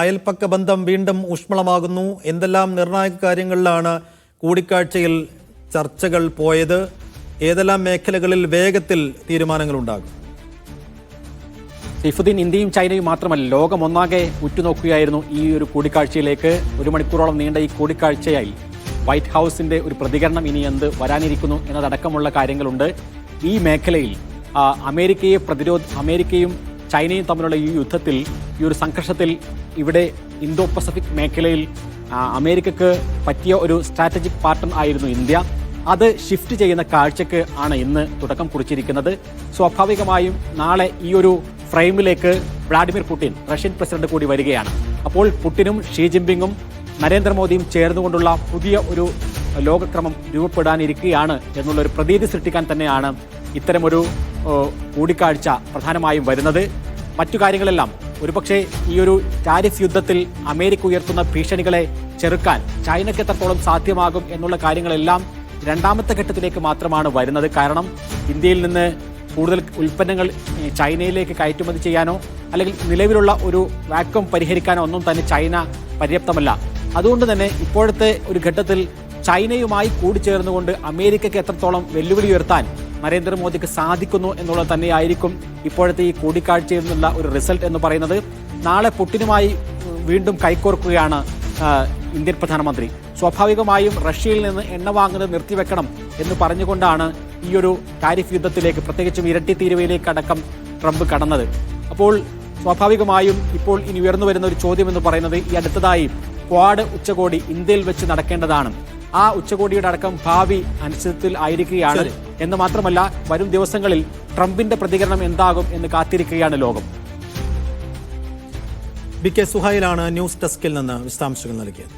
അയൽപ്പക്ക ബന്ധം വീണ്ടും ഊഷ്മളമാകുന്നു. എന്തെല്ലാം നിർണായക കാര്യങ്ങളിലാണ് കൂടിക്കാഴ്ചയിൽ ചർച്ചകൾ പോയത്? ഏതെല്ലാം മേഖലകളിൽ വേഗത്തിൽ തീരുമാനങ്ങൾ ഉണ്ടാകും സൈഫുദ്ദീൻ ഇന്ത്യയും ചൈനയും മാത്രമല്ല ലോകം ഒന്നാകെ ഉറ്റുനോക്കുകയായിരുന്നു ഈ ഒരു കൂടിക്കാഴ്ചയിലേക്ക്. ഒരു മണിക്കൂറോളം നീണ്ട ഈ കൂടിക്കാഴ്ചയായി വൈറ്റ് ഹൗസിന്റെ ഒരു പ്രതികരണം ഇനി എന്ത് വരാനിരിക്കുന്നു എന്നതടക്കമുള്ള കാര്യങ്ങളുണ്ട്. ഈ മേഖലയിൽ അമേരിക്കയെ പ്രതിരോധ അമേരിക്കയും ചൈനയും തമ്മിലുള്ള ഈ യുദ്ധത്തിൽ ഈ ഒരു സംഘർഷത്തിൽ ഇവിടെ ഇന്തോ പസഫിക് മേഖലയിൽ അമേരിക്കക്ക് പറ്റിയ ഒരു സ്ട്രാറ്റജിക് പാർട്ണർ ആയിരുന്നു ഇന്ത്യ. അത് ഷിഫ്റ്റ് ചെയ്യുന്ന കാഴ്ചക്ക് ആണ് ഇന്ന് തുടക്കം കുറിച്ചിരിക്കുന്നത്. സ്വാഭാവികമായും നാളെ ഈ ഒരു ഫ്രെയിമിലേക്ക് വ്ളാഡിമിർ പുടിൻ റഷ്യൻ പ്രസിഡന്റ് കൂടി വരികയാണ്. അപ്പോൾ പുടിനും ഷീ ജിൻപിങ്ങും നരേന്ദ്രമോദിയും ചേർന്നുകൊണ്ടുള്ള പുതിയ ഒരു ലോകക്രമം രൂപപ്പെടാനിരിക്കുകയാണ് എന്നുള്ള ഒരു പ്രതീതി സൃഷ്ടിക്കാൻ തന്നെയാണ് ഇത്തരമൊരു കൂടിക്കാഴ്ച പ്രധാനമായും വരുന്നത്. മറ്റു കാര്യങ്ങളെല്ലാം ഒരുപക്ഷെ ഈ ഒരു ടാരിഫ് യുദ്ധത്തിൽ അമേരിക്ക ഉയർത്തുന്ന ഭീഷണികളെ ചെറുക്കാൻ ചൈനയ്ക്ക് എത്രത്തോളം സാധ്യമാകും എന്നുള്ള കാര്യങ്ങളെല്ലാം രണ്ടാമത്തെ ഘട്ടത്തിലേക്ക് മാത്രമാണ് വരുന്നത്. കാരണം ഇന്ത്യയിൽ നിന്ന് കൂടുതൽ ഉൽപ്പന്നങ്ങൾ ചൈനയിലേക്ക് കയറ്റുമതി ചെയ്യാനോ അല്ലെങ്കിൽ നിലവിലുള്ള ഒരു വാക്വം പരിഹരിക്കാനോ ഒന്നും തന്നെ ചൈന പര്യാപ്തമല്ല. അതുകൊണ്ട് തന്നെ ഇപ്പോഴത്തെ ഒരു ഘട്ടത്തിൽ ചൈനയുമായി കൂടിച്ചേർന്നുകൊണ്ട് അമേരിക്കയ്ക്ക് എത്രത്തോളം വെല്ലുവിളി ഉയർത്താൻ നരേന്ദ്രമോദിക്ക് സാധിക്കുന്നു എന്നുള്ളത് തന്നെയായിരിക്കും ഇപ്പോഴത്തെ ഈ കൂടിക്കാഴ്ചയിൽ നിന്നുള്ള ഒരു റിസൾട്ട് എന്ന് പറയുന്നത്. നാളെ പുട്ടിനുമായി വീണ്ടും കൈകോർക്കുകയാണ് ഇന്ത്യൻ പ്രധാനമന്ത്രി. സ്വാഭാവികമായും റഷ്യയിൽ നിന്ന് എണ്ണ വാങ്ങുന്നത് നിർത്തിവെക്കണം എന്ന് പറഞ്ഞുകൊണ്ടാണ് ഈ ഒരു ടാരിഫ് യുദ്ധത്തിലേക്ക് പ്രത്യേകിച്ചും ഇരട്ടി തീരുവയിലേക്ക് അടക്കം ട്രംപ് കടന്നത്. അപ്പോൾ സ്വാഭാവികമായും ഇപ്പോൾ ഇനി ഉയർന്നു വരുന്ന ഒരു ചോദ്യം എന്ന് പറയുന്നത് ഈ അടുത്തതായി ക്വാഡ് ഉച്ചകോടി ഇന്ത്യയിൽ വെച്ച് നടക്കേണ്ടതാണ്. ആ ഉച്ചകോടിയുടെ അടക്കം ഭാവി അനിശ്ചിതത്തിൽ ആയിരിക്കുകയാണ് എന്ന് മാത്രമല്ല വരും ദിവസങ്ങളിൽ ട്രംപിന്റെ പ്രതികരണം എന്താകും എന്ന് കാത്തിരിക്കുകയാണ് ലോകം. ബി കെ സുഹൈലാണ് ന്യൂസ് ഡെസ്കിൽ നിന്ന് വിശദാംശങ്ങൾ നൽകിയത്.